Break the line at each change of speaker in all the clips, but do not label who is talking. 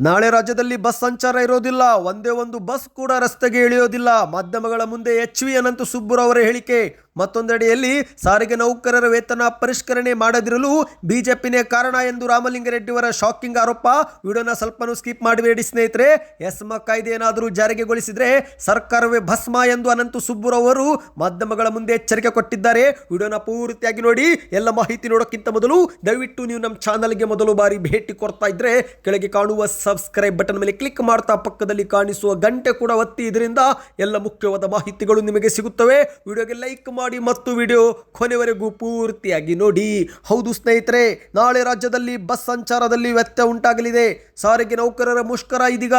ನಾಳೆ ರಾಜ್ಯದಲ್ಲಿ ಬಸ್ ಸಂಚಾರ ಇರೋದಿಲ್ಲ. ಒಂದೇ ಒಂದು ಬಸ್ ಕೂಡ ರಸ್ತೆಗೆ ಇಳಿಯೋದಿಲ್ಲ. ಮಾಧ್ಯಮಗಳ ಮುಂದೆ ಎಚ್ ವಿ ಅನಂತ ಸುಬ್ಬುರವರ ಹೇಳಿಕೆ. ಮತ್ತೊಂದೆಡೆಯಲ್ಲಿ ಸಾರಿಗೆ ನೌಕರರ ವೇತನ ಪರಿಷ್ಕರಣೆ ಮಾಡದಿರಲು ಬಿಜೆಪಿನೇ ಕಾರಣ ಎಂದು ರಾಮಲಿಂಗರೆಡ್ಡಿಯವರ ಶಾಕಿಂಗ್ ಆರೋಪ. ವಿಡಿಯೋನ ಸ್ವಲ್ಪನೂ ಸ್ಕಿಪ್ ಮಾಡಬೇಡಿ ಸ್ನೇಹಿತರೆ. ಎಸ್ಮ ಕಾಯ್ದೆ ಏನಾದರೂ ಜಾರಿಗೆಗೊಳಿಸಿದರೆ ಸರ್ಕಾರವೇ ಭಸ್ಮ ಎಂದು ಅನಂತ ಸುಬ್ಬುರವರು ಮಾಧ್ಯಮಗಳ ಮುಂದೆ ಎಚ್ಚರಿಕೆ ಕೊಟ್ಟಿದ್ದಾರೆ. ವಿಡಿಯೋನ ಪೂರ್ತಿಯಾಗಿ ನೋಡಿ. ಎಲ್ಲ ಮಾಹಿತಿ ನೋಡೋಕ್ಕಿಂತ ಮೊದಲು ದಯವಿಟ್ಟು ನೀವು ನಮ್ಮ ಚಾನಲ್ಗೆ ಮೊದಲು ಬಾರಿ ಭೇಟಿ ಕೊಡ್ತಾ ಇದ್ರೆ ಕೆಳಗೆ ಕಾಣುವ ಸಬ್ಸ್ಕ್ರೈಬ್ ಬಟನ್ ಮೇಲೆ ಕ್ಲಿಕ್ ಮಾಡ್ತಾ ಪಕ್ಕದಲ್ಲಿ ಕಾಣಿಸುವ ಗಂಟೆ ಕೂಡ ಒತ್ತಿ. ಇದರಿಂದ ಎಲ್ಲ ಮುಖ್ಯವಾದ ಮಾಹಿತಿಗಳು ನಿಮಗೆ ಸಿಗುತ್ತವೆ. ವಿಡಿಯೋಗೆ ಲೈಕ್ ಮಾಡಿ. ಮತ್ತು ವಿಡಿಯೋ ಕೊನೆವರೆಗೂ ಪೂರ್ತಿಯಾಗಿ ನೋಡಿ. ಹೌದು ಸ್ನೇಹಿತರೆ, ನಾಳೆ ರಾಜ್ಯದಲ್ಲಿ ಬಸ್ ಸಂಚಾರದಲ್ಲಿ ವ್ಯತ್ಯಯ ಉಂಟಾಗಲಿದೆ. ಸಾರಿಗೆ ನೌಕರರ ಮುಷ್ಕರ ಇದೀಗ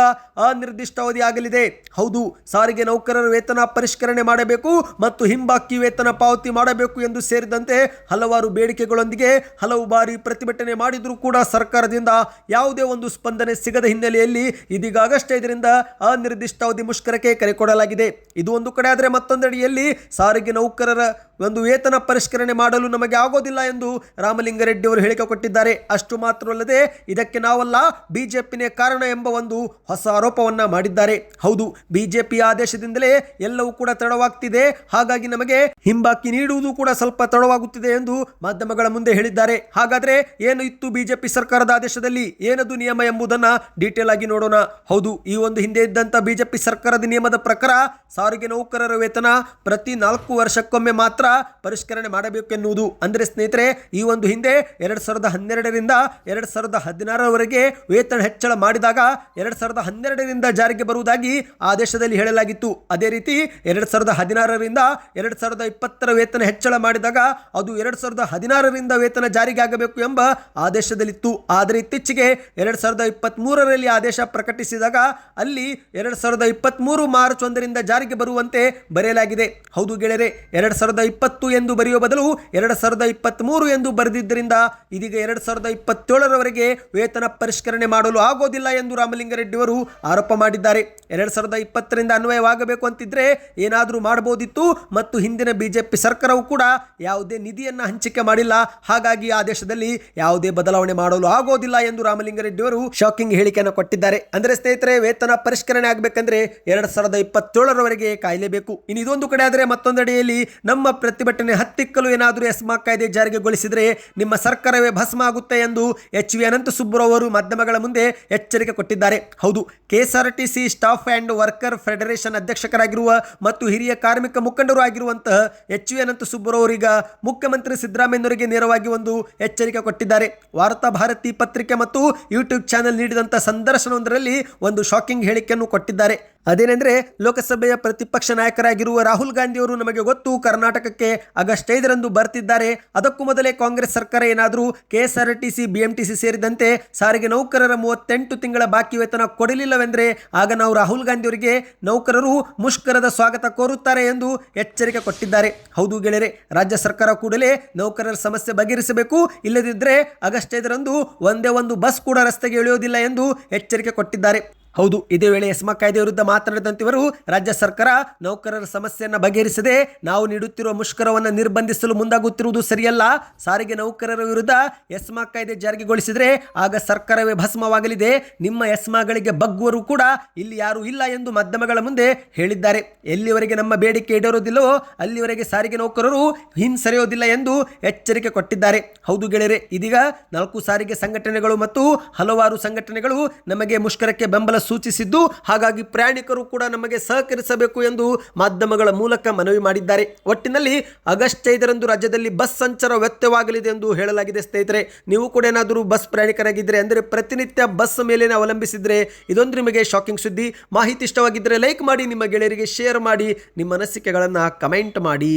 ಅನಿರ್ದಿಷ್ಟಾವಧಿ ಆಗಲಿದೆ. ಹೌದು, ಸಾರಿಗೆ ನೌಕರರ ವೇತನ ಪರಿಷ್ಕರಣೆ ಮಾಡಬೇಕು ಮತ್ತು ಹಿಂಬಾಕಿ ವೇತನ ಪಾವತಿ ಮಾಡಬೇಕು ಎಂದು ಸೇರಿದಂತೆ ಹಲವಾರು ಬೇಡಿಕೆಗಳೊಂದಿಗೆ ಹಲವು ಬಾರಿ ಪ್ರತಿಭಟನೆ ಮಾಡಿದರೂ ಕೂಡ ಸರ್ಕಾರದಿಂದ ಯಾವುದೇ ಒಂದು ಸ್ಪಂದನೆ ಸಿಗದ ಹಿನ್ನೆಲೆಯಲ್ಲಿ ಇದೀಗ ಆಗಸ್ಟ್ ಐದರಿಂದ ಅನಿರ್ದಿಷ್ಟಾವಧಿ ಮುಷ್ಕರಕ್ಕೆ ಕರೆ ಕೊಡಲಾಗಿದೆ. ಇದು ಒಂದು ಕಡೆ ಆದರೆ ಮತ್ತೊಂದೆಡೆಯಲ್ಲಿ ಸಾರಿಗೆ ನೌಕರರ ಒಂದು ವೇತನ ಪರಿಷ್ಕರಣೆ ಮಾಡಲು ನಮಗೆ ಆಗೋದಿಲ್ಲ ಎಂದು ರಾಮಲಿಂಗಾರೆಡ್ಡಿ ಅವರು ಹೇಳಿಕೆ ಕೊಟ್ಟಿದ್ದಾರೆ. ಅಷ್ಟು ಮಾತ್ರವಲ್ಲದೆ ಇದಕ್ಕೆ ನಾವಲ್ಲ, ಬಿಜೆಪಿನೇ ಕಾರಣ ಎಂಬ ಒಂದು ಹೊಸ ಆರೋಪವನ್ನು ಮಾಡಿದ್ದಾರೆ. ಹೌದು, ಬಿಜೆಪಿ ಆದೇಶದಿಂದಲೇ ಎಲ್ಲವೂ ಕೂಡ ತಡವಾಗ್ತಿದೆ. ಹಾಗಾಗಿ ನಮಗೆ ಹಿಂಬಾಕಿ ನೀಡುವುದು ಕೂಡ ಸ್ವಲ್ಪ ತಡವಾಗುತ್ತಿದೆ ಎಂದು ಮಾಧ್ಯಮಗಳ ಮುಂದೆ ಹೇಳಿದ್ದಾರೆ. ಹಾಗಾದ್ರೆ ಏನು ಇತ್ತು ಬಿಜೆಪಿ ಸರ್ಕಾರದ ಆದೇಶದಲ್ಲಿ? ಏನದು ನಿಯಮ ಎಂಬುದನ್ನು ಡೀಟೇಲ್ ಆಗಿ ನೋಡೋಣ. ಹೌದು, ಈ ಒಂದು ಹಿಂದೆ ಇದ್ದಂಥ ಬಿಜೆಪಿ ಸರ್ಕಾರದ ನಿಯಮದ ಪ್ರಕಾರ ಸಾರಿಗೆ ನೌಕರರ ವೇತನ ಪ್ರತಿ ನಾಲ್ಕು ವರ್ಷಕ್ಕೊಮ್ಮೆ ಮಾತ್ರ ಪರಿಷ್ಕರಣೆ ಮಾಡಬೇಕೆನ್ನುವುದು. ಅಂದರೆ ಸ್ನೇಹಿತರೆ, ಈ ಒಂದು ಹಿಂದೆ ಎರಡು ಸಾವಿರದ ಹನ್ನೆರಡರಿಂದ ಎರಡು ಸಾವಿರದ ಹದಿನಾರರವರೆಗೆ ವೇತನ ಹೆಚ್ಚಳ ಮಾಡಿದಾಗ ಎರಡು ಸಾವಿರದ ಹನ್ನೆರಡರಿಂದ ಜಾರಿಗೆ ಬರುವುದಾಗಿ ಆದೇಶದಲ್ಲಿ ಹೇಳಲಾಗಿತ್ತು. ಅದೇ ರೀತಿ ಎರಡು ಸಾವಿರದ ಹದಿನಾರರಿಂದ ಎರಡು ಸಾವಿರದ ಇಪ್ಪತ್ತರ ವೇತನ ಹೆಚ್ಚಳ ಮಾಡಿದಾಗ ಅದು ಎರಡು ಸಾವಿರದ ಹದಿನಾರರಿಂದ ವೇತನ ಜಾರಿಗೆ ಆಗಬೇಕು ಎಂಬ ಆದೇಶದಲ್ಲಿತ್ತು. ಆದರೆ ಇತ್ತೀಚೆಗೆ ಎರಡು ಸಾವಿರದ ಇಪ್ಪತ್ತ್ ಮೂರರಲ್ಲಿ ಆದೇಶ ಪ್ರಕಟಿಸಿದಾಗ ಅಲ್ಲಿ ಎರಡು ಸಾವಿರದ ಇಪ್ಪತ್ತ್ ಮೂರು ಮಾರ್ಚ್ ಒಂದರಿಂದ ಜಾರಿಗೆ ಬರುವಂತೆ ಬರೆಯಲಾಗಿದೆ. ಹೌದು ಗೆಳೆಯರೆ, ಎರಡು ಸಾವಿರದ ಇಪ್ಪತ್ತು ಎಂದು ಬರೆಯುವ ಬದಲು ಎರಡು ಸಾವಿರದ ಇಪ್ಪತ್ತ್ಮೂರು ಎಂದು ಬರೆದಿದ್ದರಿಂದ ಇದೀಗ ಎರಡು ಸಾವಿರದ ಇಪ್ಪತ್ತೇಳರವರೆಗೆ ವೇತನ ಪರಿಷ್ಕರಣೆ ಮಾಡಲು ಆಗೋದಿಲ್ಲ ಎಂದು ರಾಮಲಿಂಗಾರೆಡ್ಡಿ ಅವರು ಆರೋಪ ಮಾಡಿದ್ದಾರೆ. ಎರಡ್ ಸಾವಿರದ ಇಪ್ಪತ್ತರಿಂದ ಅನ್ವಯವಾಗಬೇಕು ಅಂತಿದ್ರೆ ಏನಾದರೂ ಮಾಡಬಹುದಿತ್ತು ಮತ್ತು ಹಿಂದಿನ ಬಿಜೆಪಿ ಸರ್ಕಾರವು ಕೂಡ ಯಾವುದೇ ನಿಧಿಯನ್ನು ಹಂಚಿಕೆ ಮಾಡಿಲ್ಲ. ಹಾಗಾಗಿ ಆದೇಶದಲ್ಲಿ ಯಾವುದೇ ಬದಲಾವಣೆ ಮಾಡಲು ಆಗೋದಿಲ್ಲ ಎಂದು ರಾಮಲಿಂಗರೆಡ್ಡಿ ಅವರು ಶಾಕಿಂಗ್ ಹೇಳಿಕೆಯನ್ನು ಕೊಟ್ಟಿದ್ದಾರೆ. ಅಂದ್ರೆ ಸ್ನೇಹಿತರೆ, ವೇತನ ಪರಿಷ್ಕರಣೆ ಆಗಬೇಕಂದ್ರೆ ಎರಡು ಸಾವಿರದ ಇಪ್ಪತ್ತೇಳರವರೆಗೆ ಕಾಯಲೇಬೇಕು. ಇನ್ನು ಇದೊಂದು ಕಡೆ ಆದರೆ ಮತ್ತೊಂದೆಡೆಯಲ್ಲಿ ನಮ್ಮ ಪ್ರತಿಭಟನೆ ಹತ್ತಿಕ್ಕಲು ಏನಾದರೂ ಎಸ್ಮಾ ಕಾಯ್ದೆ ಜಾರಿಗೆಗೊಳಿಸಿದರೆ ನಿಮ್ಮ ಸರ್ಕಾರವೇ ಭಸ್ಮ ಆಗುತ್ತೆ ಎಂದು ಎಚ್ ವಿ ಅನಂತ ಸುಬ್ಬರಾವ್ ಅವರು ಮಾಧ್ಯಮಗಳ ಮುಂದೆ ಎಚ್ಚರಿಕೆ ಕೊಟ್ಟಿದ್ದಾರೆ. ಹೌದು, KSRTC staff and worker federation ಅಧ್ಯಕ್ಷಕರಾಗಿರುವ ಮತ್ತು ಹಿರಿಯ ಕಾರ್ಮಿಕ ಮುಖಂಡರು ಆಗಿರುವಂತಹ ಎಚ್ ವಿ ಅನಂತ ಸುಬ್ಬರವರೀಗ ಮುಖ್ಯಮಂತ್ರಿ ಸಿದ್ದರಾಮಯ್ಯನವರಿಗೆ ನೇರವಾಗಿ ಒಂದು ಎಚ್ಚರಿಕೆ ಕೊಟ್ಟಿದ್ದಾರೆ. ವಾರ್ತಾ ಭಾರತಿ ಪತ್ರಿಕೆ ಮತ್ತು ಯೂಟ್ಯೂಬ್ ಚಾನೆಲ್ ನೀಡಿದಂಥ ಸಂದರ್ಶನವೊಂದರಲ್ಲಿ ಒಂದು ಶಾಕಿಂಗ್ ಹೇಳಿಕೆಯನ್ನು ಕೊಟ್ಟಿದ್ದಾರೆ. ಅದೇನೆಂದ್ರೆ ಲೋಕಸಭೆಯ ಪ್ರತಿಪಕ್ಷ ನಾಯಕರಾಗಿರುವ ರಾಹುಲ್ ಗಾಂಧಿಯವರು ನಮಗೆ ಗೊತ್ತು ಕರ್ನಾಟಕಕ್ಕೆ ಆಗಸ್ಟ್ ಐದರಂದು ಬರ್ತಿದ್ದಾರೆ. ಅದಕ್ಕೂ ಮೊದಲೇ ಕಾಂಗ್ರೆಸ್ ಸರ್ಕಾರ ಏನಾದರೂ ಕೆಎಸ್ಆರ್ಟಿಸಿ, ಬಿಎಂಟಿಸಿ ಸೇರಿದಂತೆ ಸಾರಿಗೆ ನೌಕರರ ಮೂವತ್ತೆಂಟು ತಿಂಗಳ ಬಾಕಿ ವೇತನ ಕೊಡಲಿಲ್ಲವೆಂದರೆ ಆಗ ನಾವು ರಾಹುಲ್ ಗಾಂಧಿಯವರಿಗೆ ನೌಕರರು ಮುಷ್ಕರದ ಸ್ವಾಗತ ಕೋರುತ್ತಾರೆ ಎಂದು ಎಚ್ಚರಿಕೆ ಕೊಟ್ಟಿದ್ದಾರೆ. ಹೌದು ಗೆಳೆಯರೆ, ರಾಜ್ಯ ಸರ್ಕಾರ ಕೂಡಲೇ ನೌಕರರ ಸಮಸ್ಯೆ ಬಗೆಹರಿಸಬೇಕು. ಇಲ್ಲದಿದ್ದರೆ ಆಗಸ್ಟ್ ಐದರಂದು ಒಂದೇ ಒಂದು ಬಸ್ ಕೂಡ ರಸ್ತೆಗೆ ಇಳಿಯೋದಿಲ್ಲ ಎಂದು ಎಚ್ಚರಿಕೆ ಕೊಟ್ಟಿದ್ದಾರೆ. ಹೌದು, ಇದೇ ವೇಳೆ ಎಸ್ಮಾ ಕಾಯ್ದೆ ವಿರುದ್ಧ ಮಾತನಾಡಿದಂತಿವರು ರಾಜ್ಯ ಸರ್ಕಾರ ನೌಕರರ ಸಮಸ್ಯೆಯನ್ನು ಬಗೆಹರಿಸದೆ ನಾವು ನೀಡುತ್ತಿರುವ ಮುಷ್ಕರವನ್ನು ನಿರ್ಬಂಧಿಸಲು ಮುಂದಾಗುತ್ತಿರುವುದು ಸರಿಯಲ್ಲ. ಸಾರಿಗೆ ನೌಕರರ ವಿರುದ್ಧ ಎಸ್ಮಾ ಕಾಯ್ದೆ ಜಾರಿಗೊಳಿಸಿದರೆ ಆಗ ಸರ್ಕಾರವೇ ಭಸ್ಮವಾಗಲಿದೆ. ನಿಮ್ಮ ಎಸ್ಮಾಗಳಿಗೆ ಬಗ್ಗುವರು ಕೂಡ ಇಲ್ಲಿ ಯಾರೂ ಇಲ್ಲ ಎಂದು ಮಾಧ್ಯಮಗಳ ಮುಂದೆ ಹೇಳಿದ್ದಾರೆ. ಎಲ್ಲಿವರೆಗೆ ನಮ್ಮ ಬೇಡಿಕೆ ಈಡೇರೋದಿಲ್ಲವೋ ಅಲ್ಲಿವರೆಗೆ ಸಾರಿಗೆ ನೌಕರರು ಹಿಂಸರಿಯೋದಿಲ್ಲ ಎಂದು ಎಚ್ಚರಿಕೆ ಕೊಟ್ಟಿದ್ದಾರೆ. ಹೌದು ಗೆಳೆಯರೆ, ಇದೀಗ ನಾಲ್ಕು ಸಾರಿಗೆ ಸಂಘಟನೆಗಳು ಮತ್ತು ಹಲವಾರು ಸಂಘಟನೆಗಳು ನಮಗೆ ಮುಷ್ಕರಕ್ಕೆ ಬೆಂಬಲ ಸೂಚಿಸಿದ್ದು. ಹಾಗಾಗಿ ಪ್ರಯಾಣಿಕರು ಕೂಡ ನಮಗೆ ಸಹಕರಿಸಬೇಕು ಎಂದು ಮಾಧ್ಯಮಗಳ ಮೂಲಕ ಮನವಿ ಮಾಡಿದ್ದಾರೆ. ಒಟ್ಟಿನಲ್ಲಿ ಆಗಸ್ಟ್ ಐದರಂದು ರಾಜ್ಯದಲ್ಲಿ ಬಸ್ ಸಂಚಾರ ವ್ಯತ್ಯವಾಗಲಿದೆ ಎಂದು ಹೇಳಲಾಗಿದೆ. ಸ್ನೇಹಿತರೆ, ನೀವು ಕೂಡ ಏನಾದರೂ ಬಸ್ ಪ್ರಯಾಣಿಕರಾಗಿದ್ದರೆ, ಅಂದರೆ ಪ್ರತಿನಿತ್ಯ ಬಸ್ ಮೇಲೆ ಅವಲಂಬಿಸಿದರೆ ಇದೊಂದು ನಿಮಗೆ ಶಾಕಿಂಗ್ ಸುದ್ದಿ. ಮಾಹಿತಿ ಇಷ್ಟವಾಗಿದ್ದರೆ ಲೈಕ್ ಮಾಡಿ, ನಿಮ್ಮ ಗೆಳೆಯರಿಗೆ ಶೇರ್ ಮಾಡಿ, ನಿಮ್ಮ ಅನಿಸಿಕೆಗಳನ್ನು ಕಮೆಂಟ್ ಮಾಡಿ.